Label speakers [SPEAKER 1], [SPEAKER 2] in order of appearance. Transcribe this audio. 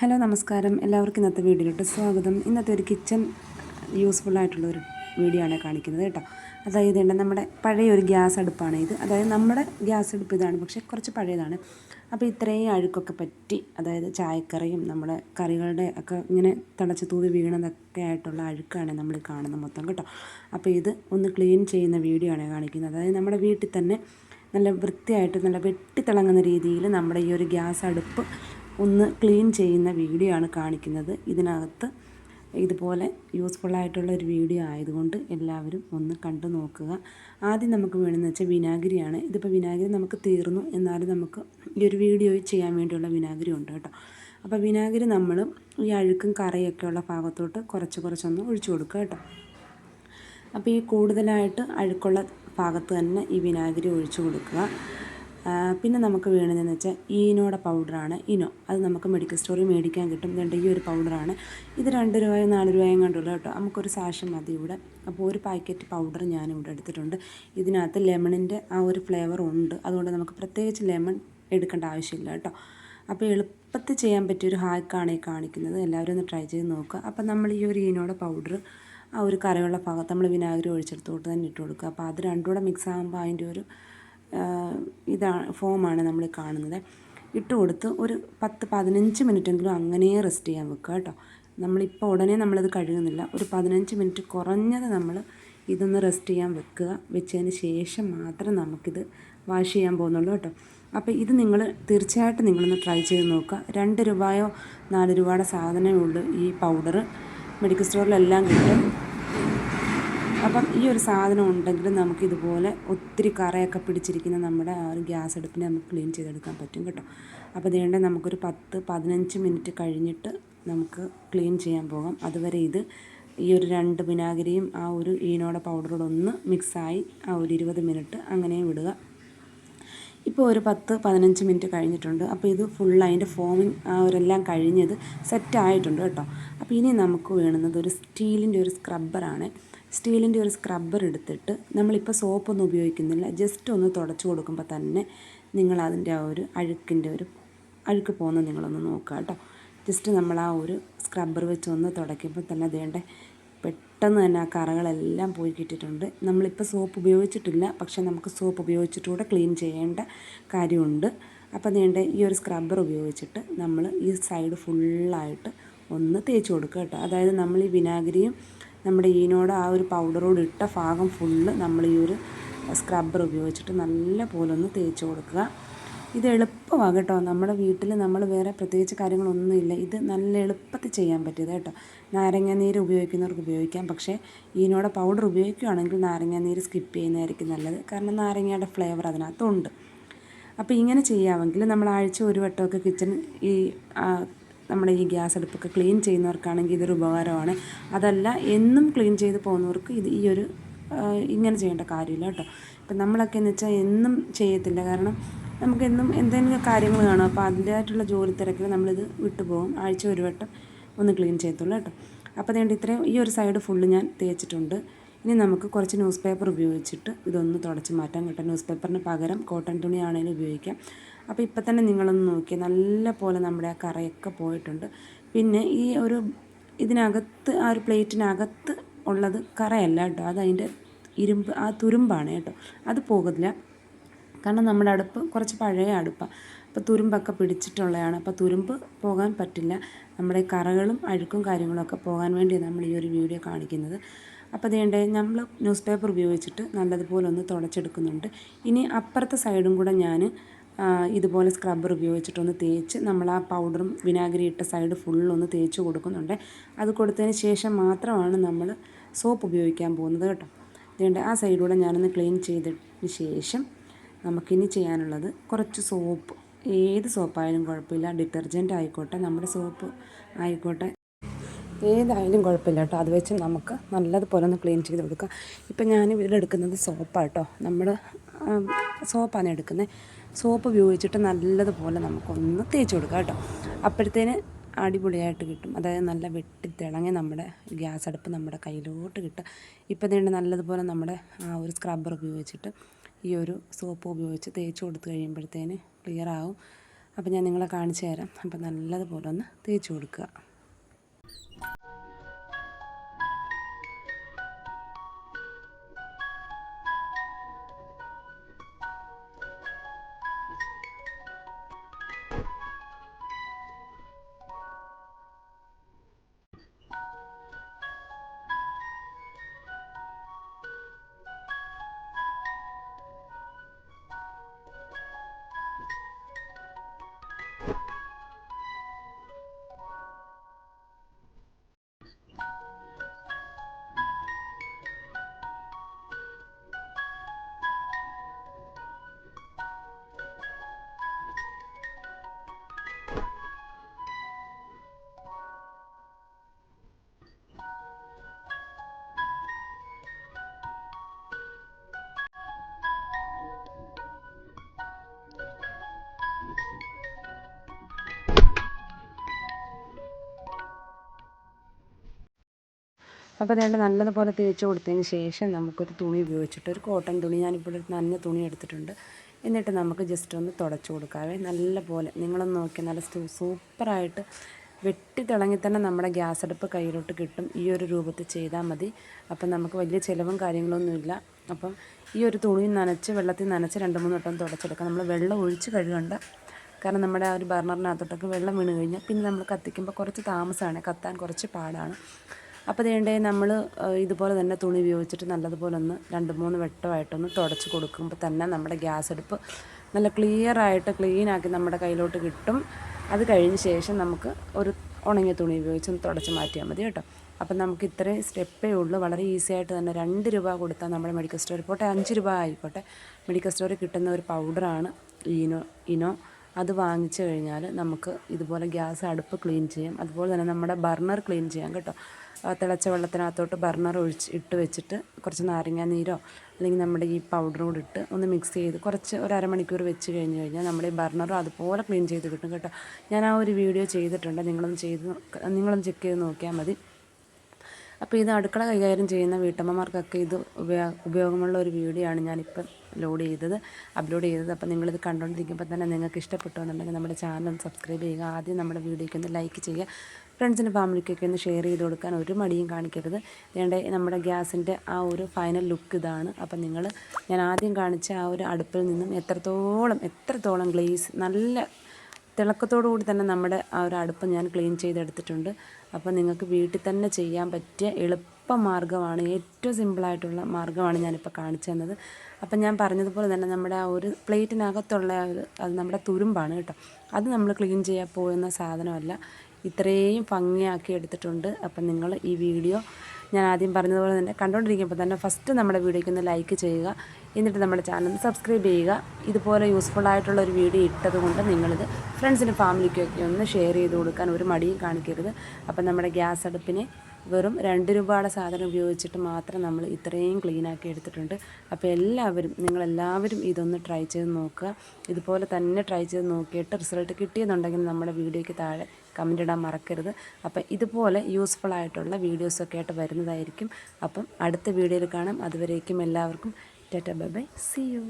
[SPEAKER 1] Hello നമസ്കാരം. എല്ലാവർക്കും ഇന്നത്തെ വീഡിയോയിലോട്ട് സ്വാഗതം. ഇന്നത്തെ ഒരു കിച്ചൺ യൂസ്ഫുൾ ആയിട്ടുള്ള ഒരു വീഡിയോ ആണ് കാണിക്കുന്നത് കേട്ടോ. അതായത് ഉണ്ട് നമ്മുടെ പഴയ ഒരു ഗ്യാസ് അടുപ്പാണ് ഇത്. അതായത് നമ്മുടെ ഗ്യാസ് അടുപ്പ് ഇതാണ് പക്ഷേ കുറച്ച് പഴയതാണ്. അപ്പോൾ ഇത്രയും അഴുക്കൊക്കെ പറ്റി അതായത് ചായക്കറിയും നമ്മുടെ കറികളുടെ ഒക്കെ ഇങ്ങനെ തിളച്ച് തൂവി വീണതൊക്കെ ആയിട്ടുള്ള അഴുക്കാണ് നമ്മൾ കാണുന്നത് മൊത്തം കേട്ടോ. അപ്പോൾ ഇത് ഒന്ന് ക്ലീൻ ചെയ്യുന്ന വീഡിയോ ആണ് കാണിക്കുന്നത്. അതായത് നമ്മുടെ വീട്ടിൽ തന്നെ നല്ല വൃത്തിയായിട്ട് നല്ല വെട്ടിത്തിളങ്ങുന്ന രീതിയിൽ നമ്മുടെ ഈ ഒരു ഗ്യാസ് അടുപ്പ് ഒന്ന് ക്ലീൻ ചെയ്യുന്ന വീഡിയോ ആണ് കാണിക്കുന്നത്. ഇതിനകത്ത് ഇതുപോലെ യൂസ്ഫുൾ ആയിട്ടുള്ള ഒരു വീഡിയോ ആയതുകൊണ്ട് എല്ലാവരും ഒന്ന് കണ്ടു നോക്കുക. ആദ്യം നമുക്ക് വേണമെന്ന് വെച്ചാൽ വിനാഗിരിയാണ്. ഇതിപ്പോൾ വിനാഗിരി നമുക്ക് തീർന്നു. എന്നാലും നമുക്ക് ഈ ഒരു വീഡിയോ ചെയ്യാൻ വേണ്ടിയുള്ള വിനാഗിരി ഉണ്ട് കേട്ടോ. അപ്പോൾ വിനാഗിരി നമ്മൾ ഈ അഴുക്കും കറയൊക്കെ ഉള്ള ഭാഗത്തോട്ട് കുറച്ച് കുറച്ചൊന്ന് ഒഴിച്ചു കൊടുക്കുക കേട്ടോ. അപ്പോൾ ഈ കൂടുതലായിട്ട് അഴുക്കുള്ള ഭാഗത്ത് തന്നെ ഈ വിനാഗിരി ഒഴിച്ചു കൊടുക്കുക. പിന്നെ നമുക്ക് വേണമെന്ന് വെച്ചാൽ ഈനോടെ പൗഡറാണ്. ഇനോ അത് നമുക്ക് മെഡിക്കൽ സ്റ്റോറിൽ മേടിക്കാൻ കിട്ടും. രണ്ട് ഈ ഒരു പൗഡറാണ്. ഇത് രണ്ട് രൂപയും നാല് രൂപയും കണ്ടുള്ളൂ കേട്ടോ. നമുക്കൊരു സാഷം മതി ഇവിടെ. അപ്പോൾ ഒരു പാക്കറ്റ് പൗഡർ ഞാനിവിടെ എടുത്തിട്ടുണ്ട്. ഇതിനകത്ത് ലെമണിന്റെ ആ ഒരു ഫ്ലേവർ ഉണ്ട്. അതുകൊണ്ട് നമുക്ക് പ്രത്യേകിച്ച് ലെമൺ എടുക്കേണ്ട ആവശ്യമില്ല കേട്ടോ. അപ്പോൾ എളുപ്പത്തിൽ ചെയ്യാൻ പറ്റിയൊരു ഹാക്കാണ് ഈ കാണിക്കുന്നത്. എല്ലാവരും ഒന്ന് ട്രൈ ചെയ്ത് നോക്കുക. അപ്പോൾ നമ്മൾ ഈ ഒരു ഈനോടെ പൗഡർ ആ ഒരു കറിയുള്ള ഭാഗത്ത് നമ്മൾ വിനാഗിരി ഒഴിച്ചെടുത്തോട്ട് തന്നെ ഇട്ട് കൊടുക്കുക. അപ്പോൾ അത് രണ്ടും കൂടെ മിക്സ് ആകുമ്പോൾ അതിന്റെ ഒരു ഇതാണ് ഫോമാണ് നമ്മൾ കാണുന്നത്. ഇട്ട് കൊടുത്ത് ഒരു പത്ത് പതിനഞ്ച് മിനിറ്റെങ്കിലും അങ്ങനെ റെസ്റ്റ് ചെയ്യാൻ വെക്കുക കേട്ടോ. നമ്മളിപ്പോൾ ഉടനെ നമ്മളത് കഴുകുന്നില്ല. ഒരു പതിനഞ്ച് മിനിറ്റ് കുറഞ്ഞത് നമ്മൾ ഇതൊന്ന് റെസ്റ്റ് ചെയ്യാൻ വെക്കുക. വെച്ചതിന് ശേഷം മാത്രം നമുക്കിത് വാഷ് ചെയ്യാൻ പോകുന്നുള്ളൂ കേട്ടോ. അപ്പോൾ ഇത് നിങ്ങൾ തീർച്ചയായിട്ടും നിങ്ങളൊന്ന് ട്രൈ ചെയ്ത് നോക്കുക. രണ്ട് രൂപയോ നാല് രൂപയുടെ സാധനമേ ഉള്ളൂ ഈ പൗഡർ മെഡിക്കൽ സ്റ്റോറിലെല്ലാം കിട്ടും. അപ്പം ഈ ഒരു സാധനം ഉണ്ടെങ്കിൽ നമുക്കിതുപോലെ ഒത്തിരി കറയൊക്കെ പിടിച്ചിരിക്കുന്ന നമ്മുടെ ആ ഒരു ഗ്യാസ് അടുപ്പിനെ നമുക്ക് ക്ലീൻ ചെയ്തെടുക്കാൻ പറ്റും കേട്ടോ. അപ്പോൾ ഇതേണ്ട നമുക്കൊരു പത്ത് പതിനഞ്ച് മിനിറ്റ് കഴിഞ്ഞിട്ട് നമുക്ക് ക്ലീൻ ചെയ്യാൻ പോകാം. അതുവരെ ഇത് ഈ ഒരു രണ്ട് വിനാഗിരിയും ആ ഒരു ഈനോടെ പൗഡറോടെ ഒന്ന് മിക്സായി ആ ഒരു ഇരുപത് മിനിറ്റ് അങ്ങനെ വിടുക. ഇപ്പോൾ ഒരു പത്ത് പതിനഞ്ച് മിനിറ്റ് കഴിഞ്ഞിട്ടുണ്ട്. അപ്പോൾ ഇത് ഫുൾ അതിന്റെ ഫോമിങ് ആ ഒരെല്ലാം കഴിഞ്ഞത് സെറ്റ് ആയിട്ടുണ്ട് കേട്ടോ. അപ്പോൾ ഇനി നമുക്ക് വേണുന്നത് ഒരു സ്റ്റീലിന്റെ ഒരു സ്ക്രബ്ബറാണ് സ്റ്റീലിന്റെ ഒരു സ്ക്രബ്ബർ എടുത്തിട്ട് നമ്മളിപ്പോൾ സോപ്പൊന്നും ഉപയോഗിക്കുന്നില്ല. ജസ്റ്റ് ഒന്ന് തുടച്ചു കൊടുക്കുമ്പോൾ തന്നെ നിങ്ങൾ അതിന്റെ ആ ഒരു അഴുക്കിന്റെ ഒരു അഴുക്ക് പോകുന്നത് നിങ്ങളൊന്ന് നോക്കുക കേട്ടോ. ജസ്റ്റ് നമ്മൾ ആ ഒരു സ്ക്രബ്ബർ വെച്ച് ഒന്ന് തുടയ്ക്കുമ്പോൾ തന്നെ അതേണ്ട പെട്ടെന്ന് തന്നെ ആ കറകളെല്ലാം പോയി കിട്ടിയിട്ടുണ്ട്. നമ്മളിപ്പോൾ സോപ്പ് ഉപയോഗിച്ചിട്ടില്ല. പക്ഷേ നമുക്ക് സോപ്പ് ഉപയോഗിച്ചിട്ടുകൂടെ ക്ലീൻ ചെയ്യേണ്ട കാര്യമുണ്ട്. അപ്പോൾ നീണ്ട ഈ ഒരു സ്ക്രബ്ബർ ഉപയോഗിച്ചിട്ട് നമ്മൾ ഈ സൈഡ് ഫുള്ളായിട്ട് ഒന്ന് തേച്ച് കൊടുക്കുക കേട്ടോ. അതായത് നമ്മൾ ഈ വിനാഗിരിയും നമ്മുടെ ഈനോട് ആ ഒരു പൗഡറോട് ഇട്ട ഭാഗം ഫുള്ള് നമ്മൾ ഈ ഒരു സ്ക്രബ്ബർ ഉപയോഗിച്ചിട്ട് നല്ല പോലെ ഒന്ന് തേച്ച് കൊടുക്കുക. ഇത് എളുപ്പമാണ് കേട്ടോ. നമ്മുടെ വീട്ടിൽ നമ്മൾ വേറെ പ്രത്യേകിച്ച് കാര്യങ്ങളൊന്നുമില്ല ഇത് നല്ല എളുപ്പത്തിൽ ചെയ്യാൻ പറ്റിയത് കേട്ടോ. നാരങ്ങ നീര് ഉപയോഗിക്കുന്നവർക്ക് ഉപയോഗിക്കാം. പക്ഷേ ഈനോടെ പൗഡർ ഉപയോഗിക്കുകയാണെങ്കിൽ നാരങ്ങ നീര് സ്കിപ്പ് ചെയ്യുന്നതായിരിക്കും നല്ലത്. കാരണം നാരങ്ങയുടെ ഫ്ലേവർ അതിനകത്തുണ്ട്. അപ്പോൾ ഇങ്ങനെ ചെയ്യാമെങ്കിൽ നമ്മൾ ആഴ്ച ഒരു വട്ടമൊക്കെ കിച്ചൺ ഈ നമ്മുടെ ഈ ഗ്യാസ് അടുപ്പൊക്കെ ക്ലീൻ ചെയ്യുന്നവർക്കാണെങ്കിൽ ഇതൊരു ഉപകാരമാണ്. അതല്ല എന്നും ക്ലീൻ ചെയ്ത് പോകുന്നവർക്ക് ഇത് ഈ ഒരു ഇങ്ങനെ ചെയ്യേണ്ട കാര്യമില്ല കേട്ടോ. ഇപ്പം നമ്മളൊക്കെ എന്ന് വെച്ചാൽ എന്നും ചെയ്യത്തില്ല. കാരണം നമുക്കെന്നും എന്തെങ്കിലും കാര്യങ്ങൾ കാണും. അപ്പോൾ അതിന്റേതായിട്ടുള്ള ജോലി തിരക്കിൽ നമ്മളിത് വിട്ടുപോകും ആഴ്ച ഒരു വട്ടം ഒന്ന് ക്ലീൻ ചെയ്യത്തുള്ളൂ കേട്ടോ. അപ്പോൾ അതുകൊണ്ട് ഇത്രയും ഈ ഒരു സൈഡ് ഫുള്ള് ഞാൻ തേച്ചിട്ടുണ്ട്. ഇനി നമുക്ക് കുറച്ച് ന്യൂസ് പേപ്പർ ഉപയോഗിച്ചിട്ട് ഇതൊന്ന് തുടച്ച് മാറ്റാം കേട്ടോ. ന്യൂസ് പേപ്പറിന് പകരം കോട്ടൺ തുണിയാണെങ്കിലും ഉപയോഗിക്കാം. അപ്പോൾ ഇപ്പം തന്നെ നിങ്ങളൊന്ന് നോക്കിയാൽ നല്ല പോലെ നമ്മുടെ ആ കറയൊക്കെ പോയിട്ടുണ്ട്. പിന്നെ ഈ ഒരു ഇതിനകത്ത് ആ ഒരു പ്ലേറ്റിനകത്ത് ഉള്ളത് കറയല്ല കേട്ടോ. അത് ഇരുമ്പ് ആ തുരുമ്പാണ് കേട്ടോ. അത് പോകില്ല കാരണം നമ്മുടെ അടുപ്പ് കുറച്ച് പഴയ അടുപ്പാണ് അപ്പോൾ തുരുമ്പൊക്കെ പിടിച്ചിട്ടുള്ളതാണ്. അപ്പോൾ തുരുമ്പ് പോകാൻ പറ്റില്ല. നമ്മുടെ കറകളും അഴുക്കും കാര്യങ്ങളൊക്കെ പോകാൻ വേണ്ടി നമ്മൾ ഈ ഒരു വീഡിയോ കാണിക്കുന്നത്. അപ്പോൾ അതേണ്ടേ നമ്മൾ ന്യൂസ് പേപ്പർ ഉപയോഗിച്ചിട്ട് നല്ലതുപോലെ ഒന്ന് തുടച്ചെടുക്കുന്നുണ്ട്. ഇനി അപ്പുറത്തെ സൈഡും കൂടെ ഞാൻ ഇതുപോലെ സ്ക്രബ്ബർ ഉപയോഗിച്ചിട്ടൊന്ന് തേച്ച് നമ്മൾ ആ പൗഡറും വിനാഗിരി ഇട്ട സൈഡ് ഫുള്ളൊന്ന് തേച്ച് കൊടുക്കുന്നുണ്ട്. അത് കൊടുത്തതിന് ശേഷം മാത്രമാണ് നമ്മൾ സോപ്പ് ഉപയോഗിക്കാൻ പോകുന്നത് കേട്ടോ. അതുകൊണ്ട് ആ സൈഡിലൂടെ ഞാനൊന്ന് ക്ലീൻ ചെയ്തതിന് ശേഷം നമുക്കിനി ചെയ്യാനുള്ളത് കുറച്ച് സോപ്പ് ഏത് സോപ്പായാലും കുഴപ്പമില്ല. ഡിറ്റർജന്റ് ആയിക്കോട്ടെ നമ്മുടെ സോപ്പ് ആയിക്കോട്ടെ. ഏതായാലും കുഴപ്പമില്ല കേട്ടോ. അത് വെച്ച് നമുക്ക് നല്ലതുപോലെ ഒന്ന് ക്ലീൻ ചെയ്ത് കൊടുക്കാം. ഇപ്പം ഞാൻ സോപ്പാണ് കേട്ടോ. നമ്മൾ സോപ്പാണ് എടുക്കുന്നത് സോപ്പ് ഉപയോഗിച്ചിട്ട് നല്ലതുപോലെ നമുക്കൊന്ന് തേച്ച് കൊടുക്കാം കേട്ടോ. അപ്പോഴത്തേന് അടിപൊളിയായിട്ട് കിട്ടും. അതായത് നല്ല വെട്ടി തിളങ്ങി നമ്മുടെ ഗ്യാസ് അടുപ്പ് നമ്മുടെ കയ്യിലോട്ട് കിട്ടും ഇപ്പം തന്നെ നല്ലതുപോലെ നമ്മുടെ ആ ഒരു സ്ക്രബ്ബർ ഉപയോഗിച്ചിട്ട് ഈ ഒരു സോപ്പ് ഉപയോഗിച്ച് തേച്ച് കൊടുത്ത് കഴിയുമ്പോഴത്തേന് ക്ലിയർ ആവും. അപ്പോൾ ഞാൻ നിങ്ങളെ കാണിച്ചു തരാം. അപ്പോൾ നല്ലതുപോലെ ഒന്ന് തേച്ച് കൊടുക്കുക. അപ്പോൾ അതേണ്ട നല്ലതുപോലെ തേച്ച് കൊടുത്തതിന് ശേഷം നമുക്കൊരു തുണി ഉപയോഗിച്ചിട്ട് ഒരു കോട്ടൺ തുണി. ഞാനിപ്പോൾ ഒരു തുണി എടുത്തിട്ടുണ്ട്. എന്നിട്ട് നമുക്ക് ജസ്റ്റ് ഒന്ന് തുടച്ചു കൊടുക്കാവേ. നല്ല പോലെ നിങ്ങളൊന്ന് നോക്കി നല്ല സൂപ്പറായിട്ട് വെട്ടി തിളങ്ങി തന്നെ നമ്മുടെ ഗ്യാസ് അടുപ്പ് കയ്യിലോട്ട് കിട്ടും. ഈ ഒരു രൂപത്തിൽ ചെയ്താൽ മതി. അപ്പം നമുക്ക് വലിയ ചിലവും കാര്യങ്ങളൊന്നുമില്ല. അപ്പം ഈ ഒരു തുണി നനച്ച് വെള്ളത്തിൽ നനച്ച് രണ്ട് മൂന്ന് വട്ടം തുടച്ചെടുക്കാം. നമ്മൾ വെള്ളം ഒഴിച്ച് കഴുകണ്ട. കാരണം നമ്മുടെ ആ ഒരു ബർണറിനകത്തോട്ടൊക്കെ വെള്ളം വീണ് കഴിഞ്ഞാൽ പിന്നെ നമ്മൾ കത്തിക്കുമ്പോൾ കുറച്ച് താമസമാണ് കത്താൻ കുറച്ച് പാടാണ്. അപ്പോൾ വേണ്ടേ നമ്മൾ ഇതുപോലെ തന്നെ തുണി ഉപയോഗിച്ചിട്ട് നല്ലതുപോലെ ഒന്ന് രണ്ട് മൂന്ന് വെട്ടമായിട്ടൊന്ന് തുടച്ച് കൊടുക്കുമ്പോൾ തന്നെ നമ്മുടെ ഗ്യാസ് അടുപ്പ് നല്ല ക്ലീൻ ആക്കി നമ്മുടെ കയ്യിലോട്ട് കിട്ടും. അത് കഴിഞ്ഞ ശേഷം നമുക്ക് ഒരു ഉണങ്ങിയ തുണി ഉപയോഗിച്ച് ഒന്ന് തുടച്ച് മാറ്റിയാൽ മതി കേട്ടോ. അപ്പം നമുക്ക് ഇത്രയും സ്റ്റെപ്പേ ഉള്ളൂ. വളരെ ഈസി ആയിട്ട് തന്നെ രണ്ട് രൂപ കൊടുത്താൽ നമ്മുടെ മെഡിക്കൽ സ്റ്റോറിൽ പോട്ടെ അഞ്ച് രൂപ ആയിക്കോട്ടെ. മെഡിക്കൽ സ്റ്റോറിൽ കിട്ടുന്ന ഒരു പൗഡറാണ് ഇനോ ഇനോ. അത് വാങ്ങിച്ചു കഴിഞ്ഞാൽ നമുക്ക് ഇതുപോലെ ഗ്യാസ് അടുപ്പ് ക്ലീൻ ചെയ്യാം. അതുപോലെ തന്നെ നമ്മുടെ ബർണർ ക്ലീൻ ചെയ്യാം കേട്ടോ. തിളച്ച വെള്ളത്തിനകത്തോട്ട് ബർണർ ഒഴിച്ച് ഇട്ട് വെച്ചിട്ട് കുറച്ച് നാരങ്ങ നീരോ അല്ലെങ്കിൽ നമ്മുടെ ഈ പൗഡറും കൂടി ഇട്ട് ഒന്ന് മിക്സ് ചെയ്ത് കുറച്ച് ഒരു അരമണിക്കൂർ വെച്ച് കഴിഞ്ഞ് കഴിഞ്ഞാൽ നമ്മുടെ ഈ ബർണറും അതുപോലെ ക്ലീൻ ചെയ്ത് കിട്ടും കേട്ടോ. ഞാൻ ആ ഒരു വീഡിയോ ചെയ്തിട്ടുണ്ട്. നിങ്ങളൊന്ന് ചെയ്ത് നിങ്ങളൊന്ന് ചെക്ക് ചെയ്ത് നോക്കിയാൽ മതി. അപ്പോൾ ഇത് അടുക്കള കൈകാര്യം ചെയ്യുന്ന വീട്ടമ്മമാർക്കൊക്കെ ഇത് ഉപയോഗ ഉപയോഗമുള്ള ഒരു വീഡിയോ ആണ് ഞാനിപ്പം ലോഡ് ചെയ്തത് അപ്ലോഡ് ചെയ്തത്. അപ്പോൾ നിങ്ങളിത് കണ്ടുകൊണ്ടിരിക്കുമ്പോൾ തന്നെ നിങ്ങൾക്ക് ഇഷ്ടപ്പെട്ടു എന്നുണ്ടെങ്കിൽ നമ്മുടെ ചാനൽ സബ്സ്ക്രൈബ് ചെയ്യുക. ആദ്യം നമ്മുടെ വീഡിയോയ്ക്ക് ഒന്ന് ലൈക്ക് ചെയ്യുക. ഫ്രണ്ട്സിനും ഫാമിലിക്കൊക്കെ ഒന്ന് ഷെയർ ചെയ്ത് കൊടുക്കാൻ ഒരു മടിയും കാണിക്കരുത്. വേണ്ട നമ്മുടെ ഗ്യാസിന്റെ ആ ഒരു ഫൈനൽ ലുക്ക് ഇതാണ്. അപ്പം നിങ്ങൾ ഞാൻ ആദ്യം കാണിച്ച ആ ഒരു അടുപ്പിൽ നിന്നും എത്രത്തോളം എത്രത്തോളം ഗ്ലേസ് നല്ല തിളക്കത്തോടു കൂടി തന്നെ നമ്മുടെ ആ ഒരു അടുപ്പ് ഞാൻ ക്ലീൻ ചെയ്തെടുത്തിട്ടുണ്ട്. അപ്പോൾ നിങ്ങൾക്ക് വീട്ടിൽ തന്നെ ചെയ്യാൻ പറ്റിയ എളുപ്പ മാർഗമാണ് ഏറ്റവും സിമ്പിളായിട്ടുള്ള മാർഗമാണ് ഞാനിപ്പോൾ കാണിച്ചു തന്നത്. അപ്പം ഞാൻ പറഞ്ഞതുപോലെ തന്നെ നമ്മുടെ ആ ഒരു പ്ലേറ്റിനകത്തുള്ള അത് നമ്മുടെ തുരുമ്പാണ് കേട്ടോ. അത് നമ്മൾ ക്ലീൻ ചെയ്യാൻ പോകുന്ന സാധനമല്ല. ഇത്രയും ഭംഗിയാക്കി എടുത്തിട്ടുണ്ട്. അപ്പം നിങ്ങൾ ഈ വീഡിയോ ഞാൻ ആദ്യം പറഞ്ഞതുപോലെ തന്നെ കണ്ടുകൊണ്ടിരിക്കുമ്പോൾ തന്നെ ഫസ്റ്റ് നമ്മുടെ വീഡിയോയ്ക്ക് ഒന്ന് ലൈക്ക് ചെയ്യുക. എന്നിട്ട് നമ്മുടെ ചാനൽ സബ്സ്ക്രൈബ് ചെയ്യുക. ഇതുപോലെ യൂസ്ഫുൾ ആയിട്ടുള്ള ഒരു വീഡിയോ ഇട്ടത് കൊണ്ട് നിങ്ങളിത് ഫ്രണ്ട്സിനും ഫാമിലിക്കൊക്കെ ഒന്ന് ഷെയർ ചെയ്ത് കൊടുക്കാൻ ഒരു മടിയും കാണിക്കരുത്. അപ്പം നമ്മുടെ ഗ്യാസ് അടുപ്പിനെ വെറും രണ്ട് രൂപയുടെ സാധനം ഉപയോഗിച്ചിട്ട് മാത്രം നമ്മൾ ഇത്രയും ക്ലീനാക്കി എടുത്തിട്ടുണ്ട്. അപ്പോൾ എല്ലാവരും നിങ്ങളെല്ലാവരും ഇതൊന്ന് ട്രൈ ചെയ്ത് നോക്കുക. ഇതുപോലെ തന്നെ ട്രൈ ചെയ്ത് നോക്കിയിട്ട് റിസൾട്ട് കിട്ടിയെന്നുണ്ടെങ്കിൽ നമ്മുടെ വീഡിയോയ്ക്ക് താഴെ കമന്റ് ഇടാൻ മറക്കരുത്. അപ്പം ഇതുപോലെ യൂസ്ഫുൾ ആയിട്ടുള്ള വീഡിയോസൊക്കെ ആയിട്ട് വരുന്നതായിരിക്കും. അപ്പം അടുത്ത വീഡിയോയിൽ കാണാം. അതുവരേക്കും എല്ലാവർക്കും tata bye bye see you